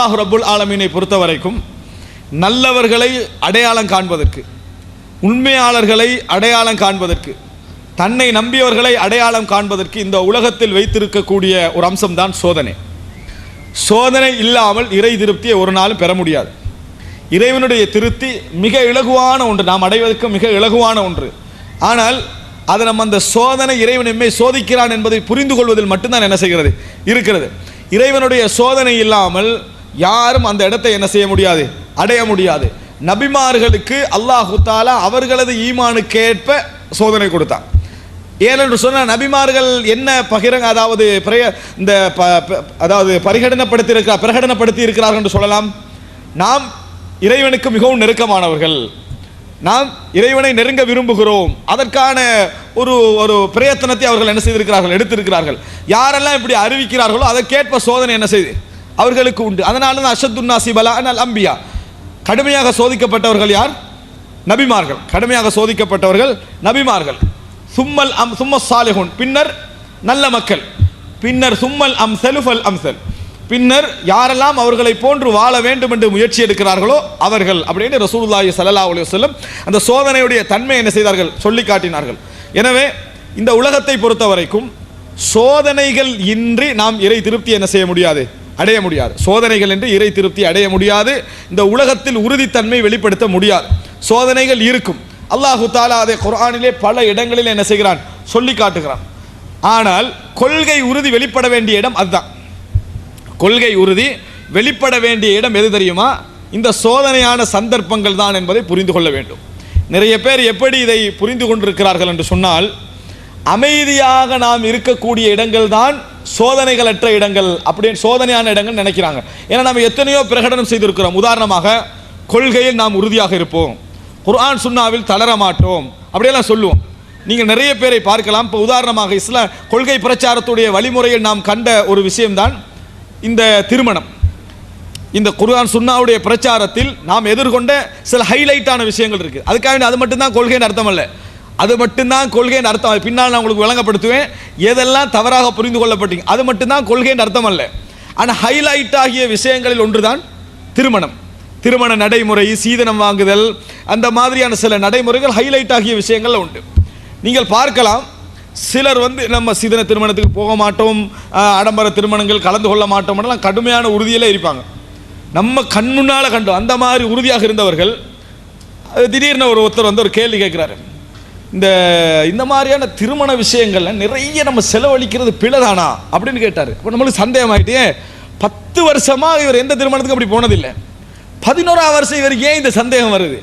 அல்லாஹ் ரபுல் ஆலமீனை பொறுத்த வரைக்கும் நல்லவர்களை அடையாளம் காண்பதற்கு உண்மையாளர்களை அடையாளம் காண்பதற்கு தன்னை நம்பியவர்களை அடையாளம் காண்பதற்கு இந்த உலகத்தில் வைத்திருக்கக்கூடிய ஒரு அம்சம்தான் சோதனை. சோதனை இல்லாமல் இறை திருப்தியை ஒரு நாளும் பெற முடியாது. இறைவனுடைய திருப்தி மிக இலகுவான ஒன்று நாம் அடைவதற்கு மிக இலகுவான ஒன்று. ஆனால் அது நம்ம அந்த சோதனை இறைவன் எம்மை சோதிக்கிறான் என்பதை புரிந்து கொள்வதில் மட்டும்தான் என்ன செய்கிறது? இருக்கிறது. இறைவனுடைய சோதனை இல்லாமல் யாரும் அந்த இடத்தை என்ன செய்ய முடியாது? அடைய முடியாது. நபிமார்களுக்கு அல்லாஹு தாலா அவர்களது ஈமானுக்கேற்ப சோதனை கொடுத்தான். ஏனென்று சொன்னால் நபிமார்கள் என்ன பகிரங்க அதாவது பிரய இந்த ப- ப- அதாவது பரிகடனப்படுத்தி இருக்கிறார் பிரகடனப்படுத்தி இருக்கிறார்கள் என்று சொல்லலாம். நாம் இறைவனுக்கு மிகவும் நெருக்கமானவர்கள். நாம் இறைவனை நெருங்க விரும்புகிறோம். அதற்கான ஒரு ஒரு பிரயத்தனத்தை அவர்கள் என்ன செய்திருக்கிறார்கள்? எடுத்திருக்கிறார்கள். யாரெல்லாம் இப்படி அறிவிக்கிறார்களோ அதற்கேற்ப சோதனை என்ன செய்து அவர்களுக்கு உண்டு. அதனால தான் அஷத்துன்னாசி பலா அனல் அம்பியா. கடுமையாக சோதிக்கப்பட்டவர்கள் யார்? நபிமார்கள். கடுமையாக சோதிக்கப்பட்டவர்கள் நபிமார்கள். சும்மல் அம் சும்ம சாலிஹுன். பின்னர் நல்ல மக்கள். பின்னர் சும்மல் அம் செலுஃபல் அம்சல். பின்னர் யாரெல்லாம் அவர்களை போன்று வாழ வேண்டும் என்று முயற்சி எடுக்கிறார்களோ அவர்கள் அப்படின்னு ரசூலுல்லாஹி சல்லா அலி வல்லம் அந்த சோதனையுடைய தன்மை என்ன செய்தார்கள்? சொல்லி காட்டினார்கள். எனவே இந்த உலகத்தை பொறுத்த வரைக்கும் சோதனைகள் இன்றி நாம் இறை திருப்தி என்ன செய்ய முடியாது? அடைய முடியாது. சோதனைகள் என்று இறை திருப்தி அடைய முடியாது. இந்த உலகத்தில் உறுதித்தன்மை வெளிப்படுத்த முடியாது. சோதனைகள் இருக்கும். அல்லாஹு தாலா அதை குரானிலே பல இடங்களில் என்ன செய்கிறான்? சொல்லி காட்டுகிறான். ஆனால் கொள்கை உறுதி வெளிப்பட வேண்டிய இடம் அதுதான். கொள்கை உறுதி வெளிப்பட வேண்டிய இடம் எது தெரியுமா? இந்த சோதனையான சந்தர்ப்பங்கள் தான் என்பதை புரிந்து கொள்ள வேண்டும். நிறைய பேர் எப்படி இதை புரிந்து கொண்டிருக்கிறார்கள் என்று சொன்னால் அமைதியாக நாம் இருக்கக்கூடிய இடங்கள் தான் சோதனைகளற்ற இடங்கள் அப்படின்னு சோதனையான இடங்கள் நினைக்கிறாங்க. ஏன்னா நம்ம எத்தனையோ பிரகடனம் செய்திருக்கிறோம். உதாரணமாக கொள்கையில் நாம் உறுதியாக இருப்போம். குர்ஆன் சுன்னாவில் தளர மாட்டோம். அப்படியெல்லாம் சொல்லுவோம். நீங்கள் நிறைய பேரை பார்க்கலாம். இப்போ உதாரணமாக இஸ்லாம் கொள்கை பிரச்சாரத்துடைய வழிமுறையில் நாம் கண்ட ஒரு விஷயம்தான் இந்த திருமணம். இந்த குர்ஆன் சுன்னாவுடைய பிரச்சாரத்தில் நாம் எதிர்கொண்ட சில ஹைலைட்டான விஷயங்கள் இருக்குது அதுக்காக அது மட்டும்தான் கொள்கைன்னு அர்த்தம் இல்லை அது மட்டும்தான் கொள்கைன்னு அர்த்தம். பின்னால் நான் உங்களுக்கு விளங்கப்படுத்துவேன். எதெல்லாம் தவறாக புரிந்து கொள்ளப்பட்டீங்க அது மட்டும்தான் கொள்கைன்னு அர்த்தம் அல்ல. ஆனால் ஹைலைட் ஆகிய விஷயங்களில் ஒன்றுதான் திருமணம். திருமண நடைமுறை சீதனம் வாங்குதல் அந்த மாதிரியான சில நடைமுறைகள் ஹைலைட் ஆகிய விஷயங்கள் உண்டு. நீங்கள் பார்க்கலாம் சிலர் வந்து நம்ம சீதன திருமணத்துக்கு போக மாட்டோம் ஆடம்பர திருமணங்கள் கலந்து கொள்ள மாட்டோம்லாம் கடுமையான உறுதியிலே இருப்பாங்க. நம்ம கண் முன்னால் கண்டோம் அந்த மாதிரி உறுதியாக இருந்தவர்கள் அது திடீர்னு ஒரு ஒருத்தர் வந்து ஒரு கேள்வி கேட்குறாரு. இந்த இந்த மாதிரியான திருமண விஷயங்கள்ல நிறைய நம்ம செலவழிக்கிறது பிழைதானா? அப்படின்னு கேட்டார். இப்போ நம்மளுக்கு சந்தேகம் ஆகிட்டே பத்து வருஷமா இவர் எந்த திருமணத்துக்கும் அப்படி போனதில்லை. பதினோராம் வருஷம் இவருக்கு ஏன் இந்த சந்தேகம் வருது?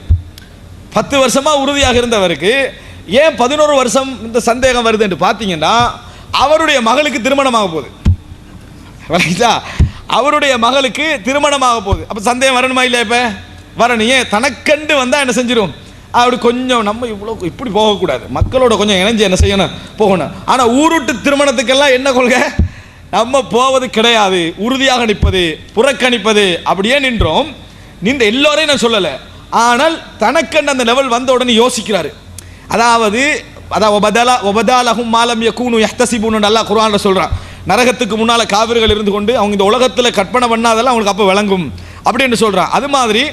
பத்து வருஷமா உறுதியாக இருந்தவருக்கு ஏன் பதினோரு வருஷம் இந்த சந்தேகம் வருது என்று பார்த்தீங்கன்னா அவருடைய மகளுக்கு திருமணமாக போகுது. விளங்கிச்சா அவருடைய மகளுக்கு திருமணமாக போகுது. அப்போ சந்தேகம் வரணுமா இல்லை இப்போ? வரணும். ஏன்? தனக்கண்டு வந்தால் என்ன செஞ்சிடும் அப்படி கொஞ்சம் நம்ம இவ்வளோ இப்படி போகக்கூடாது. மக்களோட கொஞ்சம் இணைஞ்சு என்ன செய்யணும்? போகணும். ஆனால் ஊருட்டு திருமணத்துக்கெல்லாம் என்ன கொள்கை? நம்ம போவது கிடையாது. உறுதியாக நிற்பது புறக்கணிப்பது. அப்படியே நின்றோம். நின்ற எல்லோரையும் நான் சொல்லலை. ஆனால் தனக்கண்டு அந்த லெவல் வந்த உடனே யோசிக்கிறாரு. அதாவது அதான் ஒபதலா ஒபதாலகும் மாலம் யக்கூனு எஹ்தசிபுன்னு நல்லா குர்ஆன்ல சொல்கிறான் நரகத்துக்கு முன்னால் காவிர்கள் இருந்து கொண்டு அவங்க இந்த உலகத்தில் கற்பனை பண்ணாதெல்லாம் அவங்களுக்கு அப்போ விளங்கும். அப்படின்னு சொல்கிறான் அது மாதிரி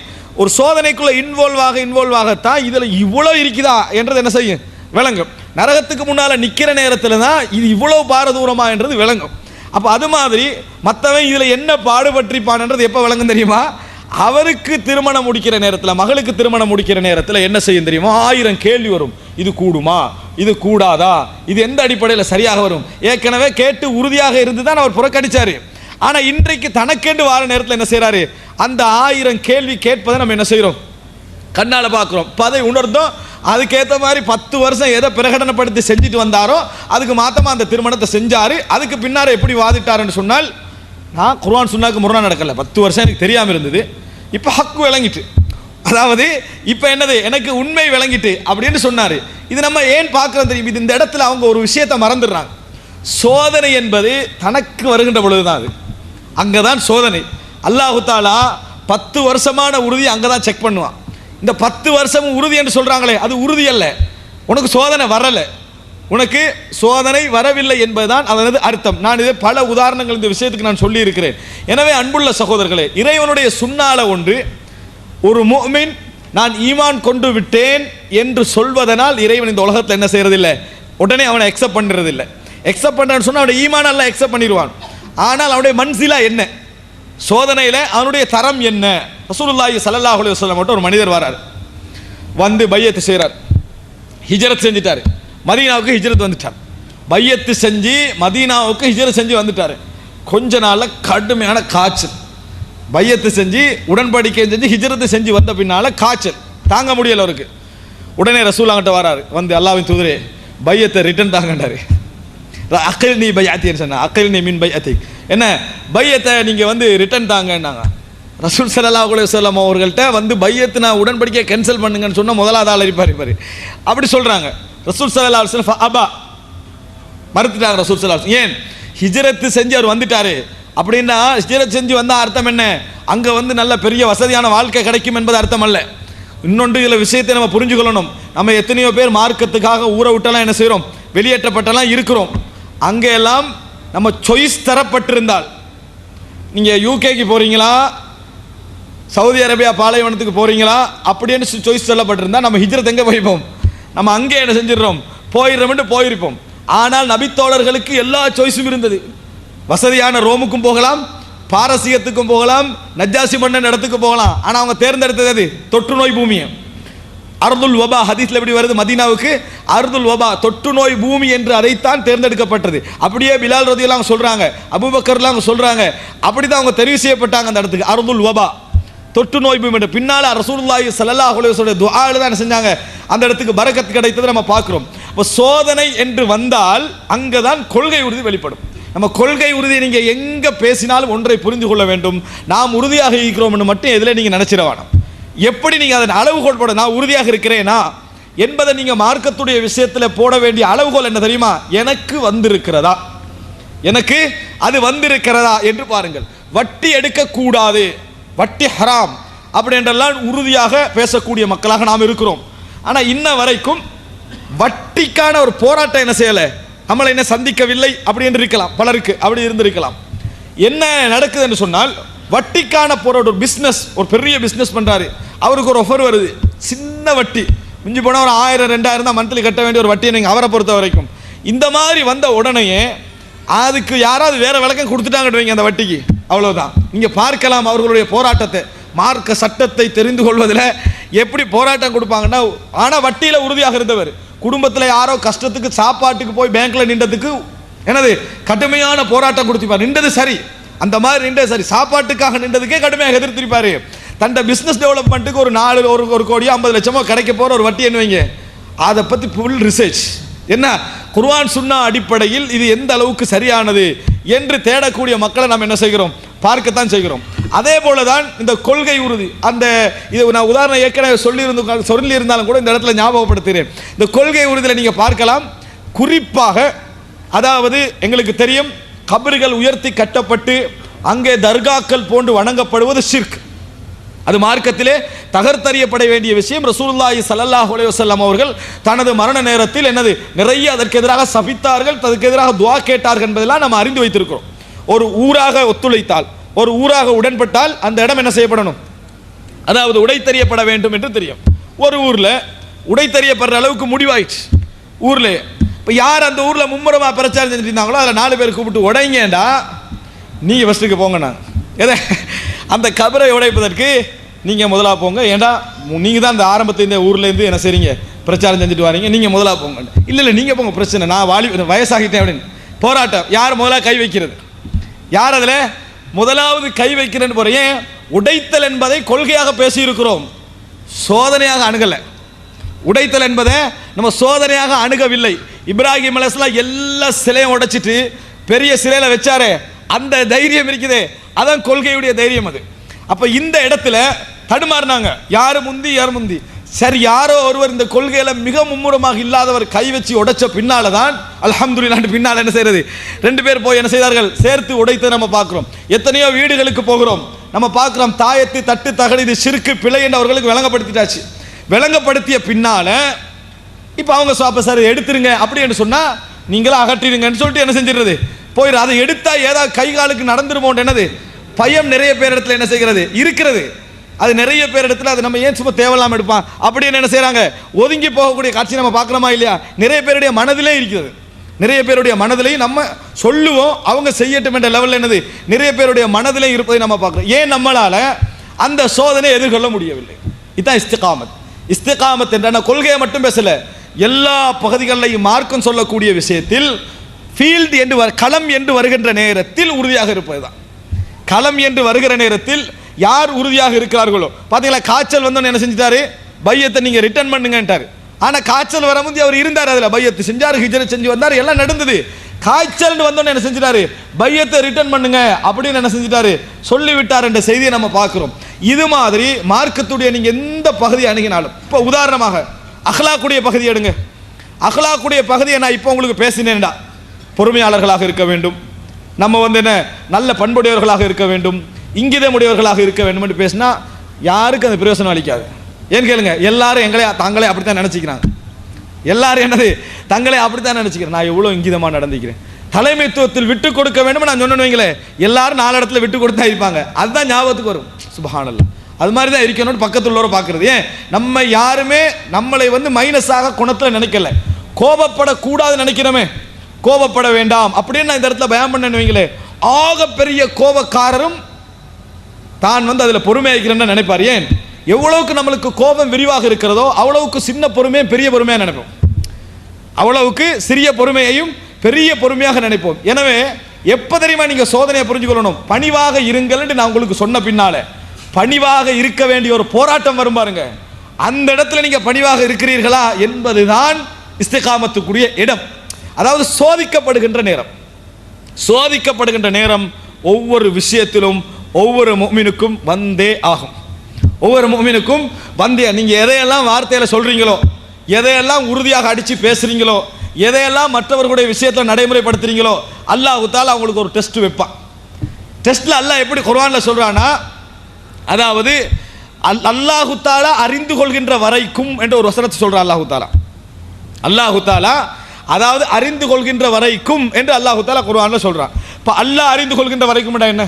ஒரு சோதனைக்குள்ள இன்வால்வ் ஆக இன்வால்வ் ஆகத்தான் இதில் இவ்வளோ இருக்குதா என்றது என்ன செய்யும்? விளங்கும். நரகத்துக்கு முன்னால் நிற்கிற நேரத்தில் தான் இது இவ்வளோ பாரதூரமா என்றது விளங்கும். அப்போ அது மாதிரி மற்றவன் இதில் என்ன பாடுபட்டிருப்பான்ன்றது எப்போ விளங்கும் தெரியுமா? அவருக்கு திருமணம் முடிக்கிற நேரத்தில் மகளுக்கு திருமணம் முடிக்கிற நேரத்தில் என்ன செய்யும் தெரியுமா? ஆயிரம் கேள்வி வரும். இது கூடுமா? இது கூடாதா? இது எந்த அடிப்படையில் சரியாக வரும்? ஏற்கனவே கேட்டு உறுதியாக இருந்து தான் அவர் புறக்கணிச்சார். ஆனால் இன்றைக்கு தனக்கென்று வார நேரத்தில் என்ன செய்கிறாரு அந்த ஆயிரம் கேள்வி கேட்பதை நம்ம என்ன செய்கிறோம் கண்ணால் பார்க்குறோம் இப்போ அதை உணர்ந்தோம். அதுக்கேற்ற மாதிரி பத்து வருஷம் எதை பிரகடனப்படுத்தி செஞ்சுட்டு வந்தாரோ அதுக்கு மாத்தமாக அந்த திருமணத்தை செஞ்சார். அதுக்கு பின்னார எப்படி வாதிட்டாருன்னு சொன்னால் நான் குர்வான் சுன்னாக்கு முரணா நடக்கலை. பத்து வருஷம் எனக்கு தெரியாமல் இருந்தது. இப்போ ஹக்கு விளங்கிட்டு. அதாவது இப்போ என்னது? எனக்கு உண்மை விளங்கிட்டு அப்படின்னு சொன்னார். இது நம்ம ஏன் பார்க்குறோம் தெரியும்? இது இந்த இடத்துல அவங்க ஒரு விஷயத்தை மறந்துடுறாங்க. சோதனை என்பது தனக்கு வருகின்ற பொழுது தான் அது. அங்கே தான் சோதனை. அல்லாஹு தாலா பத்து வருஷமான உறுதி அங்கே தான் செக் பண்ணுவான். இந்த பத்து வருஷமும் உறுதி என்று சொல்கிறாங்களே அது உறுதி அல்ல. உனக்கு சோதனை வரலை. உனக்கு சோதனை வரவில்லை என்பதுதான் அதனது அர்த்தம். நான் இதை பல உதாரணங்கள் இந்த விஷயத்துக்கு நான் சொல்லியிருக்கிறேன். எனவே அன்புள்ள சகோதரர்களே இறைவனுடைய சுண்ணால ஒன்று ஒரு மோமின் நான் ஈமான் கொண்டு விட்டேன் என்று சொல்வதனால் இறைவன் இந்த உலகத்தில் என்ன செய்யறதில்லை? உடனே அவனை எக்ஸப்ட் பண்ணுறதில்லை எக்ஸப்ட் பண்ணுறான்னு சொன்னால் அவனுடைய ஈமான் எல்லாம் எக்ஸப்ட் பண்ணிடுவான். ஆனால் அவனுடைய மன்சிலா என்ன? சோதனையில் அவனுடைய தரம் என்ன? ரசூலுல்லாஹி ஸல்லல்லாஹு அலைஹி வஸல்லம் மட்டும் ஒரு மனிதர் வரார். வந்து பையத்து செய்கிறார் ஹிஜரத் செஞ்சிட்டார். மதீனாவுக்கு ஹிஜரத் வந்துட்டார். பையத்து செஞ்சு மதீனாவுக்கு ஹிஜரத் செஞ்சு வந்துட்டார். கொஞ்ச நாளில் கடுமையான காய்ச்சல். பையத்து செஞ்சு உடன்படிக்கை செஞ்சு ஹிஜரத்து செஞ்சு வந்த பின்னால காய்ச்சல். தாங்க முடியல அவருக்கு. உடனே ரசூலாங்கிட்ட வராரு. வந்து அல்லாவின் தூதரே பையத்தை ரிட்டன் தாங்கண்டாரு அக்கல் நீ பையாத்தின்னு சொன்ன அக்கல் நீ மின் பையாத்தி என்ன பையத்தை நீங்கள் வந்து ரிட்டர்ன் தாங்கன்னாங்க. ரசூல் ஸல்லல்லாஹு அலைஹி அவர்கள்ட்ட வந்து பையத்து நான் உடன்படிக்கை கேன்சல் பண்ணுங்கன்னு சொன்ன முதலாவது ஆள் இருப்பார் இருப்பார் அப்படி சொல்கிறாங்க ரசூல் ஸல்லல்லாஹு அலுவலம் அபா. மறுத்துட்டாங்க ரசூல் ஸல்லல்லாஹு ஏன்? ஹிஜரத்து செஞ்சு அவர் வந்துட்டாரு. அப்படின்னா ஹிஜரத் செஞ்சு வந்தால் அர்த்தம் என்ன? அங்கே வந்து நல்ல பெரிய வசதியான வாழ்க்கை கிடைக்கும் என்பது அர்த்தம் அல்ல. இன்னொன்று இதில் விஷயத்தை நம்ம புரிஞ்சுக்கொள்ளணும் நம்ம எத்தனையோ பேர் மார்க்கத்துக்காக ஊரை விட்டெல்லாம் என்ன செய்கிறோம் வெளியேற்றப்பட்டெல்லாம் இருக்கிறோம். அங்கெல்லாம் நம்ம சொய்ஸ் தரப்பட்டிருந்தால். நீங்கள் யூகேக்கு போகிறீங்களா சவுதி அரேபியா பாலைவனத்துக்கு போகிறீங்களா அப்படின்னு சொய்ஸ் சொல்லப்பட்டிருந்தால் நம்ம ஹிஜ்ரத் எங்கே போய்ப்போம் நம்ம அங்கே என்ன செஞ்சிடறோம்? போயிடுறோம்னு போயிருப்போம். ஆனால் நபித்தோழர்களுக்கு எல்லா சாய்ஸும் இருந்தது. வசதியான ரோமுக்கும் போகலாம் பாரசீகத்துக்கும் போகலாம் நஜாசி மன்னன் இடத்துக்கு போகலாம். ஆனால் அவங்க தேர்ந்தெடுத்தது அது தொற்று நோய் பூமியை. அர்துல் வபா ஹதீஸ்ல எப்படி வருது? மதீனாவுக்கு அர்துல் வபா தொற்று நோய் பூமி என்று அதைத்தான் தேர்ந்தெடுக்கப்பட்டது. அப்படியே பிலால் ரதியெல்லாம் சொல்றாங்க சொல்கிறாங்க சொல்றாங்க அப்படிதான் அவங்க தெரிவு செய்யப்பட்டாங்க அந்த இடத்துக்கு. அர்துல் வபா தொற்று நோய் பூமி என்று. பின்னால ரசூலுல்லாஹி சல்லா அலைஹி வஸல்லம் துஆல தான் செஞ்சாங்க? அந்த இடத்துக்கு பரக்கத்து கிடைத்ததை நம்ம பார்க்குறோம். இப்போ சோதனை என்று வந்தால் அங்கதான் கொள்கை உறுதி வெளிப்படும். நம்ம கொள்கை உறுதி நீங்கள் எங்கே பேசினாலும் ஒன்றை புரிந்து கொள்ள வேண்டும். நாம் உறுதியாக இருக்கிறோம்னு மட்டும் எதில் நீங்கள் நினச்சிட வேணாம். எப்படி நீங்கள் அதன் அளவுகோல் போட நான் உறுதியாக இருக்கிறேனா? என்பதை நீங்கள் மார்க்கத்துடைய விஷயத்தில் போட வேண்டிய அளவுகோல் என்ன தெரியுமா? எனக்கு வந்திருக்கிறதா? எனக்கு அது வந்திருக்கிறதா என்று பாருங்கள். வட்டி எடுக்கக்கூடாது. வட்டி ஹராம். அப்படி என்றெல்லாம் உறுதியாக பேசக்கூடிய மக்களாக நாம் இருக்கிறோம். ஆனால் இன்ன வரைக்கும் வட்டிக்கான ஒரு போராட்டம் என்ன செய்யலை? நம்மளை என்ன சந்திக்கவில்லை? அப்படி என்று இருக்கலாம். பலருக்கு அப்படி இருந்திருக்கலாம். என்ன நடக்குது என்று சொன்னால் வட்டிக்கான போராட்ட ஒரு பிஸ்னஸ் ஒரு பெரிய பிஸ்னஸ் பண்றாரு. அவருக்கு ஒரு ஒஃபர் வருது. சின்ன வட்டி. மிஞ்சி போனால் ஒரு ஆயிரம் ரெண்டாயிரம் தான் மந்த்லி கட்ட வேண்டிய ஒரு வட்டியை நீங்கள் அவரை பொறுத்த வரைக்கும். இந்த மாதிரி வந்த உடனேயே அதுக்கு யாராவது வேற விளக்கம் கொடுத்துட்டாங்கன்னு வைங்க அந்த வட்டிக்கு. அவ்வளவுதான். நீங்க பார்க்கலாம் அவர்களுடைய போராட்டத்தை. மார்க்க சட்டத்தை தெரிந்து கொள்வதில் எப்படி போராட்டம் கொடுப்பாங்கன்னா ஆனால் வட்டியில் உறுதியாக இருந்தவர். குடும்பத்தில் யாரோ கஷ்டத்துக்கு சாப்பாட்டுக்கு போய் பேங்க்ல நின்றதுக்கு என்னது கடுமையான போராட்டம் கொடுத்துப்பார் நின்றது சரி. அந்த மாதிரி நின்று சரி சாப்பாட்டுக்காக நின்றதுக்கே கடுமையாக எதிர்த்திருப்பாரு. தன்னை பிஸ்னஸ் டெவலப்மெண்ட்டுக்கு ஒரு நாலு ஒரு ஒரு கோடியோ ஐம்பது லட்சமோ கிடைக்க போற ஒரு வட்டி என்ன அதை பத்தி ஃபுல் ரிசர்ச் என்ன? குர்வான் சுன்னா அடிப்படையில் இது எந்த அளவுக்கு சரியானது என்று தேடக்கூடிய மக்களை நாம் என்ன செய்கிறோம்? பார்க்கத்தான் செய்கிறோம். அதே போல தான் இந்த கொள்கை உறுதி. அந்த இது நான் உதாரணம் ஏற்கனவே சொல்லியிருந்து சொல்லியிருந்தாலும் கூட இந்த இடத்துல ஞாபகப்படுத்துகிறேன். இந்த கொள்கை உறுதியில் நீங்கள் பார்க்கலாம். குறிப்பாக அதாவது எங்களுக்கு தெரியும் கபறுகள் உயர்த்தி கட்டப்பட்டு அங்கே தர்காக்கள் போன்று வணங்கப்படுவது ஷிர்க் அது மார்க்கத்திலே தகர்த்தறியப்பட வேண்டிய விஷயம். ரசூலுல்லாஹி சல்லாஹ் அலைஹி அவர்கள் தனது மரண நேரத்தில் என்னது? நிறைய அதற்கு எதிராக சபித்தார்கள் அதற்கு எதிராக துவா கேட்டார்கள் என்பதெல்லாம் நம்ம அறிந்து வைத்திருக்கிறோம். ஒரு ஊராக ஒத்துழைத்தால் ஒரு ஊராக உடன்பட்டால் அந்த இடம் என்ன செய்யப்படணும்? அதாவது உடைத்தறியப்பட வேண்டும் என்று தெரியும். ஒரு ஊரில் உடைத்தறியப்படுற அளவுக்கு முடிவாயிடுச்சு. ஊர்லேயே இப்போ யார் அந்த ஊரில் மும்முரமாக பிரச்சாரம் செஞ்சுட்டு இருந்தாங்களோ அதில் நாலு பேர் கூப்பிட்டு உடைங்கண்டா நீங்கள் ஃபஸ்ட்டுக்கு போங்கண்ணா எதை அந்த கபரை உடைப்பதற்கு நீங்கள் முதலாக போங்க. ஏண்டா நீங்கள் தான் அந்த ஆரம்பத்துல இந்த என்ன செய்றீங்க? பிரச்சாரம் செஞ்சுட்டு வரீங்க. நீங்கள் முதலாக போங்க. இல்லை இல்லை நீங்கள் போங்க பிரச்சனை. நான் வாலி வயசாகிட்டேன் அப்படின்னு. போராட்டம். யார் முதலாக கை வைக்கிறது? யார் அதில் முதலாவது கை வைக்கிறேன்னு போகிறேன் உடைத்தல் என்பதை கொள்கையாக பேசியிருக்கிறோம். சோதனையாக அணுகலை. உடைத்தல் என்பதை நம்ம சோதனையாக அணுகவில்லை. இப்ராஹிம் அலஸ்லாம் எல்லா சிலையும் உடைச்சிட்டு பெரிய சிலையில் வச்சாரே அந்த தைரியம் இருக்குதே. அதான் கொள்கையுடைய தைரியம் அது. அப்போ இந்த இடத்துல தடுமாறினாங்க. யார் முந்தி யார் முந்தி? சரி யாரோ ஒருவர் இந்த கொள்கையில மிக மும்முரமாக இல்லாதவர் கை வச்சு உடைச்ச பின்னால தான் அலமதுல்லாண்டு பின்னால் என்ன செய்யறது ரெண்டு பேர் போய் என்ன செய்தார்கள்? சேர்த்து உடைத்து நம்ம பார்க்குறோம். எத்தனையோ வீடுகளுக்கு போகிறோம். நம்ம பார்க்குறோம் தாயத்து தட்டு தகடு இது சிறுக்கு பிழை என்று அவர்களுக்கு விளங்கப்படுத்திட்டாச்சு. விளங்கப்படுத்திய பின்னால இப்போ அவங்க சாப்ப சார் எடுத்துருங்க அப்படின்னு சொன்னால் நீங்களும் அகற்றிடுங்கன்னு சொல்லிட்டு என்ன செஞ்சிடுறது? போயிடும் அதை எடுத்தா ஏதாவது கை காலுக்கு நடந்துருமோன்னு என்னது? பயம் நிறைய பேர் இடத்துல என்ன செய்கிறது? இருக்கிறது. அது நிறைய பேர் இடத்துல அது நம்ம ஏன் சும்மா தேவையில்லாமல் எடுப்பான் அப்படின்னு என்ன செய்கிறாங்க ஒதுங்கி போகக்கூடிய காட்சி நம்ம பார்க்குறோமா இல்லையா? நிறைய பேருடைய மனதிலே இருக்கிறது. நிறைய பேருடைய மனதிலையும் நம்ம சொல்லுவோம் அவங்க செய்யட்டும் என்ற லெவலில் என்னது? நிறைய பேருடைய மனதிலே இருப்பதை நம்ம பார்க்குறோம். ஏன் நம்மளால அந்த சோதனை எதிர்கொள்ள முடியவில்லை? இதுதான் இஸ்திகாமத். இஸ்திகாமத் என்ற கொள்கையை மட்டும் பேசலை. எல்லா பகுதிகளிலையும் மார்க்கம் சொல்லக்கூடிய விஷயத்தில் ஃபீல்டு என்று வர களம் என்று வருகின்ற நேரத்தில் உறுதியாக இருப்பது தான் களம் என்று வருகிற நேரத்தில் யார் உறுதியாக இருக்கிறார்களோ. பார்த்தீங்களா காய்ச்சல் வந்தோன்னு என்ன செஞ்சுட்டாரு? பையத்தை நீங்கள் ரிட்டர்ன் பண்ணுங்கன்ட்டாரு. ஆனால் காய்ச்சல் வர முந்தி அவர் இருந்தார் அதில். பையத்து செஞ்சார் ஹிஜரை செஞ்சு வந்தார் எல்லாம் நடந்தது. காய்ச்சல்னு வந்தோன்னு என்ன செஞ்சிட்டாரு? பையத்தை ரிட்டர்ன் பண்ணுங்க அப்படின்னு என்ன செஞ்சிட்டாரு? சொல்லிவிட்டார் என்ற செய்தியை நம்ம பார்க்குறோம். இது மாதிரி மார்க்கத்துடைய நீங்கள் எந்த பகுதியை அணுகினாலும். இப்போ உதாரணமாக அஹ்லாக்குடைய பகுதி எடுங்க. அஹ்லாக்குடைய பகுதியை நான் இப்போ உங்களுக்கு பேசினேன்டா. பொறுமையாளர்களாக இருக்க வேண்டும். நம்ம வந்து என்ன நல்ல பண்புடையவர்களாக இருக்க வேண்டும். இங்கிதமுடையவர்களாக இருக்க வேண்டும் என்று பேசினா யாருக்கும் அது பிரயோசனம் அளிக்காது. ஏன் கேளுங்க எல்லாரும் எங்களே தாங்களே அப்படித்தான் நினச்சிக்கிறாங்க. எல்லாரும் என்னது தங்களே அப்படித்தான் நினச்சிக்கிறேன் நான் எவ்வளோ இங்கிதமாக நடந்துக்கிறேன். தலைமைத்துவத்தில் விட்டு கொடுக்க வேண்டும் நான் சொன்னேன் வைங்களேன். எல்லாரும் நாலு இடத்துல விட்டு கொடுத்தா இருப்பாங்க. அதுதான் ஞாபகத்துக்கு வரும். சுபஹானல்லாஹ் அது மாதிரி தான் இருக்கணும்னு பக்கத்தில் உள்ளவரை பார்க்குறது. ஏன்? நம்ம யாருமே நம்மளை வந்து மைனஸாக குணத்தில் நினைக்கல. கோபப்படக்கூடாது நினைக்கிறோமே. கோபப்பட வேண்டாம். அப்படின்னு நான் இந்த இடத்துல பயம் பண்ணேன்னு வைங்களே. ஆக பெரிய கோபக்காரரும் தான் வந்து அதில் பொறுமையாகிறேன்னு நினைப்பார். ஏன்? எவ்வளவுக்கு நம்மளுக்கு கோபம் விரிவாக இருக்கிறதோ அவ்வளவுக்கு சின்ன பொறுமையும் பெரிய பொறுமையாக நினைப்போம். அவ்வளவுக்கு சிறிய பொறுமையையும் பெரிய பொறுமையாக நினைப்போம். எனவே எப்போ தெரியுமா நீங்கள் சோதனையை புரிஞ்சுக்கொள்ளணும்? பணிவாக இருங்கள்னு நான் உங்களுக்கு சொன்ன பின்னால. பணிவாக இருக்க வேண்டிய ஒரு போராட்டம் வரும் பாருங்க. அந்த இடத்துல நீங்க பணிவாக இருக்கிறீர்களா என்பதுதான் இஸ்திகாமத்துக்குரிய இடம். அதாவது சோதிக்கப்படுகின்ற நேரம். சோதிக்கப்படுகின்ற நேரம் ஒவ்வொரு விஷயத்திலும் ஒவ்வொரு மொமினுக்கும் வந்தே ஆகும். ஒவ்வொரு மொமினுக்கும் வந்தே நீங்க எதையெல்லாம் வார்த்தையில சொல்றீங்களோ எதையெல்லாம் உறுதியாக அடிச்சு பேசுறீங்களோ எதையெல்லாம் மற்றவர்களுடைய விஷயத்தில் நடைமுறைப்படுத்துறீங்களோ அல்லாஹ் தாலா அவங்களுக்கு ஒரு டெஸ்ட் வைப்பான். டெஸ்ட்ல அல்லாஹ் எப்படி குர்வானில் சொல்றானா அதாவது அல்- அல்லாஹு தாலா அறிந்து கொள்கின்ற வரைக்கும் என்ற ஒரு வசனத்தை சொல்றான் அல்லாஹு தாலா. அல்லாஹு தாலா அதாவது அறிந்து கொள்கின்ற வரைக்கும் என்று அல்லாஹு தாலா குர்ஆன்ல சொல்றான் இப்போ அல்லாஹ் அறிந்து கொள்கின்ற வரைக்கும் என்ன?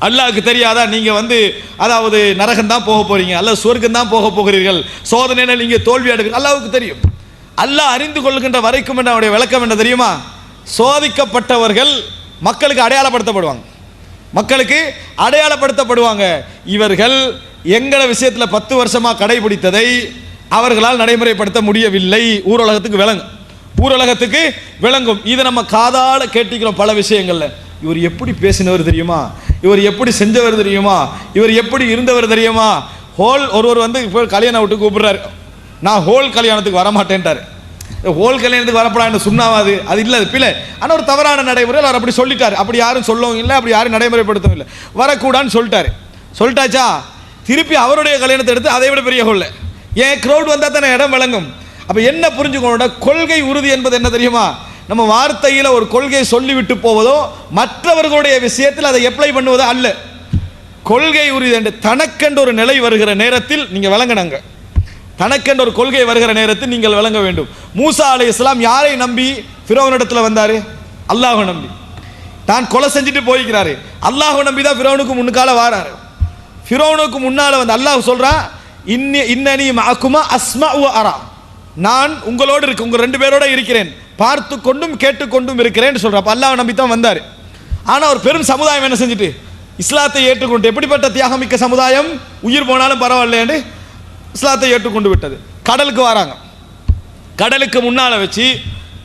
அல்லாவுக்கு தெரியாதா? நீங்கள் வந்து அதாவது நரகம் தான் போக போகிறீங்க அல்ல சொர்க்கம் தான் போக போகிறீர்கள். சோதனையில் நீங்கள் தோல்வி அடைகிறீர்கள் அல்லாவுக்கு தெரியும். அல்லாஹ் அறிந்து கொள்கின்ற வரைக்கும் என்ற அவருடைய விளக்கம் என்ன தெரியுமா? சோதிக்கப்பட்டவர்கள் மக்களுக்கு அடையாளப்படுத்தப்படுவாங்க. மக்களுக்கு அடையாளப்படுத்தப்படுவாங்க. இவர்கள் எங்கள விஷயத்தில் பத்து வருஷமாக கடைபிடித்ததை அவர்களால் நடைமுறைப்படுத்த முடியவில்லை. ஊரலகத்துக்கு விளங்கும் ஊரலகத்துக்கு விளங்கும். இதை நம்ம காதால கேட்டிக்கிறோம் பல விஷயங்களில். இவர் எப்படி பேசினவர் தெரியுமா? இவர் எப்படி செஞ்சவர் தெரியுமா? இவர் எப்படி இருந்தவர் தெரியுமா? ஹோல் ஒருவர் வந்து இப்போ கல்யாணம் விட்டு கூப்பிடுறாரு. நான் ஹோல் கல்யாணத்துக்கு வரமாட்டேன்ட்டார். ஹோல் கல்யாணத்துக்கு வரப்படான்னு சுண்ணாவாது அது இல்லை அது பிள்ளை ஆனால் ஒரு தவறான நடைமுறை அவர் அப்படி சொல்லிட்டார். அப்படி யாரும் சொல்லவும் இல்லை அப்படி யாரும் நடைமுறைப்படுத்தவும் இல்லை. வரக்கூடாதுன்னு சொல்லிட்டாரு. சொல்லிட்டாச்சா? திருப்பி அவருடைய கல்யாணத்தை எடுத்து அதை விட பெரிய ஹோல்ல ஏன்? க்ரௌட் வந்தால் தானே இடம் விளங்கும். அப்போ என்ன புரிஞ்சுக்கணும் கொள்கை உறுதி என்பது என்ன தெரியுமா? நம்ம வார்த்தையில் ஒரு கொள்கையை சொல்லிவிட்டு போவதோ மற்றவர்களுடைய விஷயத்தில் அதை எப்ளை பண்ணுவதோ அல்ல. கொள்கை உறுதி என்று தனக்கென்று ஒரு நிலை வருகிற நேரத்தில் நீங்கள் விளங்கினங்க தனக்கென்று ஒரு கொள்கை வருகிற நேரத்தில் நீங்கள் விளங்க வேண்டும். மூசா அலை இஸ்லாம் யாரை நம்பி? ஃபிரோவனிடத்தில் வந்தார். அல்லாஹ் நம்பி. தான் கொலை செஞ்சுட்டு போய்க்கிறாரு. அல்லாஹ் நம்பி தான் ஃபிரோனுக்கு முன்னுக்கால வாராரு. ஃபிரோனுக்கு முன்னால வந்து அல்லாஹ் சொல்றான் இன்னி இன்னனி மஅக்குமா அஸ்மா அரா. நான் உங்களோடு இருக்கு உங்கள் ரெண்டு பேரோட இருக்கிறேன். பார்த்து கொண்டும் கேட்டுக்கொண்டும் இருக்கிறேன்னு சொல்றேன் அப்ப அல்லாஹ் நம்பி தான் வந்தார். ஆனால் ஒரு பெரும் சமுதாயம் என்ன செஞ்சுட்டு? இஸ்லாத்தை ஏற்றுக்கொண்டு எப்படிப்பட்ட தியாகமிக்க சமுதாயம்? உயிர் போனாலும் பரவாயில்லைன்னு இஸ்லாத்தை ஏற்றுக்கொண்டு விட்டது. கடலுக்கு வராங்க. கடலுக்கு முன்னால் வச்சு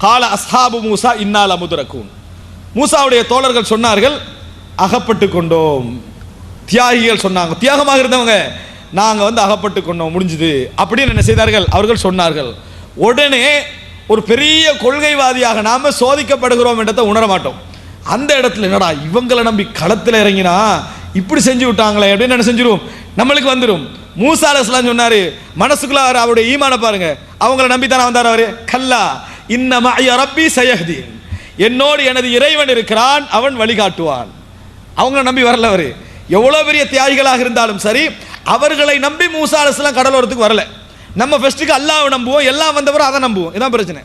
கால அஸ்ஹாபு மூசா இன்னால் முதுரக்கும் மூசாவுடைய தோழர்கள் சொன்னார்கள் அகப்பட்டு கொண்டோம். தியாகிகள் சொன்னாங்க தியாகமாக இருந்தவங்க நாங்கள் வந்து அகப்பட்டு கொண்டோம் முடிஞ்சுது. அப்படின்னு என்ன செய்தார்கள்? அவர்கள் சொன்னார்கள் உடனே ஒரு பெரிய கொள்கைவாதியாக நாம் சோதிக்கப்படுகிறோம் என்றதை உணர மாட்டோம். அந்த இடத்துல என்னடா இவங்களை நம்பி களத்தில் இறங்கினா இப்படி செஞ்சு விட்டாங்களே அப்படின்னு என்ன செஞ்சிடும் நம்மளுக்கு வந்துடும் மூசா அலைஹிஸ்ஸலாம் சொன்னாரு மனசுக்குள்ள அவர் அவருடைய ஈமான பாருங்க. அவங்கள நம்பி தானே வந்தார் அவரு? கல்லா இன்னமா ரப்பி சயஹதி. என்னோடு எனது இறைவன் இருக்கிறான் அவன் வழிகாட்டுவான். அவங்கள நம்பி வரல அவரு. எவ்வளோ பெரிய தியாகிகளாக இருந்தாலும் சரி அவர்களை நம்பி மூசா கடலோரத்துக்கு வரல. நம்ம ஃபர்ஸ்ட்டுக்கு அல்லாவை நம்புவோம் எல்லாம் வந்தவரை அதை நம்புவோம். இதான் பிரச்சனை.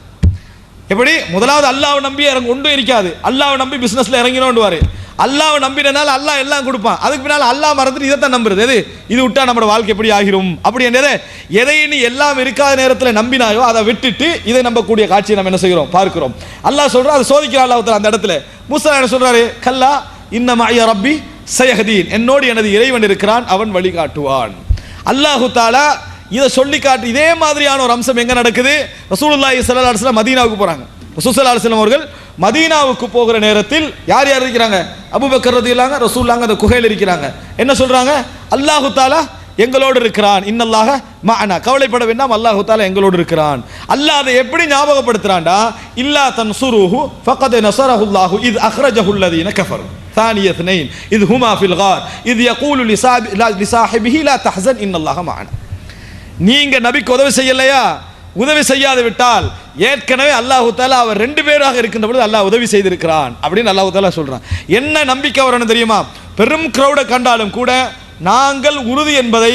எப்படி? முதலாவது அல்லாவை நம்பி இறங்க ஒன்றும் இருக்காது அல்லாவை நம்பி பிஸ்னஸில் இறங்கினோண்டுவார் அல்லாவை நம்பினால அல்லாஹ் எல்லாம் கொடுப்பான். அதுக்கு பின்னால் அல்லாஹ் மறந்துட்டு இதைத்தான் நம்புறது. எது? இது விட்டா நம்மளோட வாழ்க்கை எப்படி ஆகிரும்? அப்படி என்னது எதை? நீ எல்லாம் இருக்காத நேரத்தில் நம்பினாயோ அதை விட்டுட்டு இதை நம்பக்கூடிய காட்சியை நம்ம என்ன செய்கிறோம்? பார்க்கிறோம். அல்லாஹ் சொல்கிறோம் அதை சோதிக்கிறான் அல்லாஹ் அந்த இடத்துல. மூசா என்ன சொல்கிறாரு கல்லா இன்னமா ஐயா ரப்பி சயஹதீன். என்னோடு எனது இறைவன் இருக்கிறான் அவன் வழிகாட்டுவான். அல்லாஹு தாலா இதை சொல்லி காட்டு இதே மாதிரியான ஒரு அம்சம் எங்கே நடக்குது? ரசூலுல்லாஹி சல்லா அலுவலம் மதீனாவுக்கு போகிறாங்க ரசூல் ஸல்லல்லாஹு அவர்கள் மதீனாவுக்கு போகிற நேரத்தில் யார் யார் இருக்கிறாங்க அபூபக்கர் ரதியல்லாங்க ரசூலுல்லாங்க அந்த குகையில் இருக்கிறாங்க என்ன சொல்றாங்க அல்லாஹு தாலா எங்களோடு இருக்கிறான் இன்னல்லாக மஅனா கவலைப்பட வேண்டாம் அல்லாஹு தாலா எங்களோடு இருக்கிறான் அல்லாஹ் அதை எப்படி ஞாபகப்படுத்துறான்டா இல்லா தன்சுருஹு ஃபக்கத் நஸரஹுல்லாஹு இத் அக்ரஜஹு அல்லதீன கஃபரு ثاني اثنين إذ هما في الغار إذ يقول لصاحب- لا- لصاحبه لا تحزن إن الله معنا நீங்க நபிக்கு உதவி செய்யலையா உதவி செய்யாது விட்டால் ஏற்கனவே அல்லாஹு தாலா அவர் ரெண்டு பேராக இருக்கின்ற பொழுது அல்லாஹ் உதவி செய்திருக்கிறான் அப்படின்னு அல்லாஹு தாலா சொல்கிறான் என்ன நம்பிக்கை வரணும் தெரியுமா? பெரும் க்ரௌட கண்டாலும் கூட நாங்கள் உறுதி என்பதை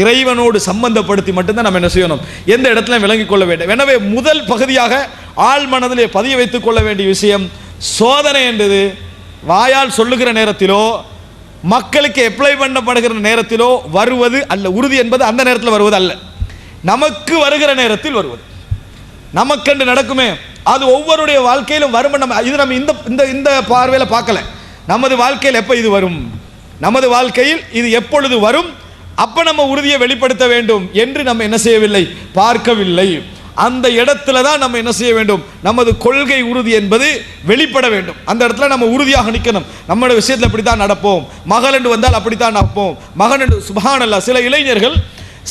இறைவனோடு சம்பந்தப்படுத்தி மட்டும்தான் நம்ம என்ன செய்யணும்? எந்த இடத்துல விளங்கிக் கொள்ள வேண்டும். எனவே முதல் பகுதியாக ஆள் மனதிலே பதிய வைத்துக் கொள்ள வேண்டிய விஷயம் சோதனை என்றது வாயால் சொல்லுகிற நேரத்திலோ மக்களுக்கு எப்ளை பண்ணப்படுகிற நேரத்திலோ வருவது அல்ல. உறுதி என்பது அந்த நேரத்தில் வருவது அல்ல நமக்கு வருகிற நேரத்தில் வருவது. நமக்கென்று நடக்குமே. அது ஒவ்வொருடைய வாழ்க்கையிலும் வரும் நம்ம இது நம்ம இந்த இந்த இந்த பார்வையில் பார்க்கல. நமது வாழ்க்கையில் எப்போ இது வரும்? நமது வாழ்க்கையில் இது எப்பொழுது வரும்? அப்போ நம்ம உறுதியை வெளிப்படுத்த வேண்டும் என்று நம்ம என்ன செய்யவில்லை? பார்க்கவில்லை. அந்த இடத்துல தான் நம்ம என்ன செய்ய வேண்டும்? நமது கொள்கை உறுதி என்பது வெளிப்பட வேண்டும். அந்த இடத்துல நம்ம உறுதியாக நிற்கணும். நம்மளோட விஷயத்தில் அப்படி தான் நடப்போம். மகள் என்று வந்தால் அப்படித்தான் நடப்போம். மகன் என்று சுபஹானல்லா சில இளைஞர்கள்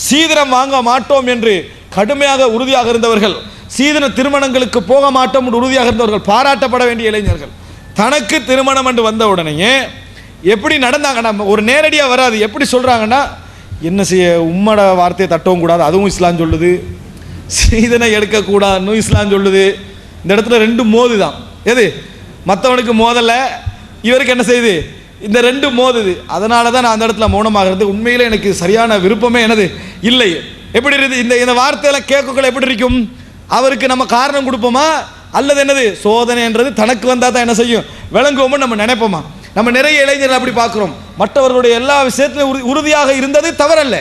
சீதனம் வாங்க மாட்டோம் என்று கடுமையாக உறுதியாக இருந்தவர்கள். சீதன திருமணங்களுக்கு போக மாட்டோம் என்று உறுதியாக இருந்தவர்கள் பாராட்டப்பட வேண்டிய இளைஞர்கள். தனக்கு திருமணம் என்று வந்த உடனேயே எப்படி நடந்தாங்கன்னா ஒரு நேரடியாக வராது. எப்படி சொல்கிறாங்கன்னா என்ன செய்ய உம்மட வார்த்தையை தட்டவும் கூடாது. அதுவும் இஸ்லாம் சொல்லுது. சீதனை எடுக்கக்கூடாதுன்னு இஸ்லாம் சொல்லுது. இந்த இடத்துல ரெண்டு மோது தான். எது? மற்றவனுக்கு மோதலை. இவருக்கு என்ன செய்யுது இந்த ரெண்டு மோதுது. அதனால தான் நான் அந்த இடத்துல மௌனமாகிறது உண்மையில் எனக்கு சரியான விருப்பமே எனது இல்லை. எப்படி இருக்குது இந்த இந்த வார்த்தையில கேட்கக்குள்ள எப்படி இருக்கும்? அவருக்கு நம்ம காரணம் கொடுப்போமா? அல்லது என்னது? சோதனைன்றது தனக்கு வந்தால் தான் என்ன செய்யும்? விளங்குவோம்னு நம்ம நினைப்போமா? நம்ம நிறைய இளைஞர்கள் அப்படி பார்க்குறோம். மற்றவர்களுடைய எல்லா விஷயத்திலும் உறுதியாக இருந்தது தவறல்ல.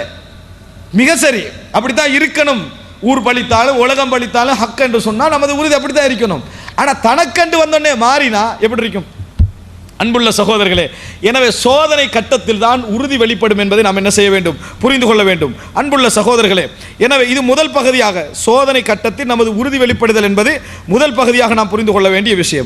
மிக சரி. அப்படித்தான் இருக்கணும். ஊர் பழித்தாலும் உலகம் பழித்தாலும் ஹக் என்று சொன்னால் நமது உறுதி அப்படித்தான் இருக்கணும். ஆனால் தனக்கண்டு வந்தோடனே மாறினா எப்படி இருக்கும்? அன்புள்ள சகோதரர்களே எனவே சோதனை கட்டத்தில் தான் உறுதி வெளிப்படும் என்பதை நாம் என்ன செய்ய வேண்டும்? புரிந்து கொள்ள வேண்டும். அன்புள்ள சகோதரர்களே எனவே இது முதல் பகுதியாக சோதனை கட்டத்தில் நமது உறுதி வெளிப்படுதல் என்பது முதல் பகுதியாக நாம் புரிந்து கொள்ள வேண்டிய விஷயம்.